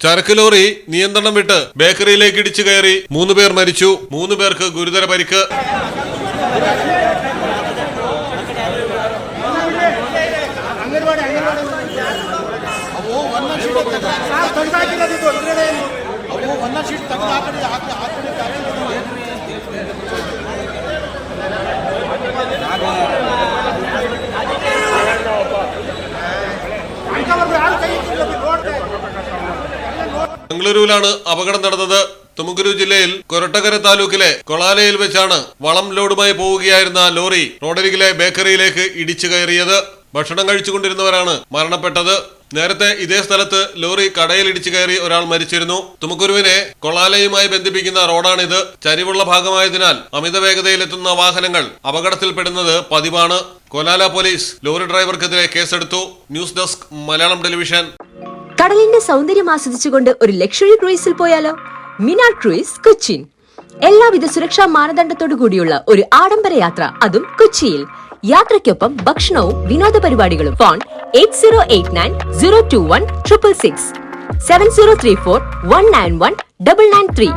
ചരക്ക് ലോറി നിയന്ത്രണം വിട്ട് ബേക്കറിയിലേക്ക് ഇടിച്ചു കയറി മൂന്ന് പേർ മരിച്ചു മൂന്ന് പേർക്ക് ഗുരുതര പരിക്ക് ಅವು ಒಂದೊಂದು ಶೀಟ್ ತೆಗೆದು ತೆಗೆದಾಕಿರೋದು ಹೊರಗಡೆ ಅವು ಒಂದೊಂದು ಶೀಟ್ ತೆಗೆದು ಆ ಕಡೆ ಆ ಕಡೆ- ಆ ಕಡೆ ಹಾಕಿರೋದು. ಅಂಥವ್ರು ಯಾರು ಕೈ ಇಟ್ಟಿಲ್ಲ, ನೋಡ್ದೆ. ബംഗളൂരുവിലാണ് അപകടം നടന്നത്. തുമുക്കുരു ജില്ലയിൽ കൊരട്ടകര താലൂക്കിലെ കൊളാലയിൽ വെച്ചാണ് വളം ലോഡുമായി പോവുകയായിരുന്ന ലോറി റോഡരികിലെ ബേക്കറിയിലേക്ക് ഇടിച്ചു കയറിയത്. ഭക്ഷണം കഴിച്ചുകൊണ്ടിരുന്നവരാണ് മരണപ്പെട്ടത്. നേരത്തെ ഇതേ സ്ഥലത്ത് ലോറി കടയിൽ ഇടിച്ചു കയറി ഒരാൾ മരിച്ചിരുന്നു. തുമുക്കുരുവിനെ കൊളാലയുമായി ബന്ധിപ്പിക്കുന്ന റോഡാണിത്. ചരിവുള്ള ഭാഗമായതിനാൽ അമിത വേഗതയിലെത്തുന്ന വാഹനങ്ങൾ അപകടത്തിൽപ്പെടുന്നത് പതിവാണ്. കൊലാല പോലീസ് ലോറി ഡ്രൈവർക്കെതിരെ കേസെടുത്തു. News desk Malayalam television. കടലിന്റെ സൗന്ദര്യം ആസ്വദിച്ചുകൊണ്ട് ഒരു ലക്ഷറി ക്രൂയിസിൽ പോയാലോ? മിനാ ക്രൂയിസ് കൊച്ചിൻ എല്ലാവിധ സുരക്ഷാ മാനദണ്ഡത്തോടു കൂടിയുള്ള ഒരു ആഡംബര യാത്ര അതും കൊച്ചിയിൽ. യാത്രയ്ക്കൊപ്പം ഭക്ഷണവും വിനോദ പരിപാടികളും. Phone eight zero eight nine zero two one triple six. Seven zero three four one nine one double nine three.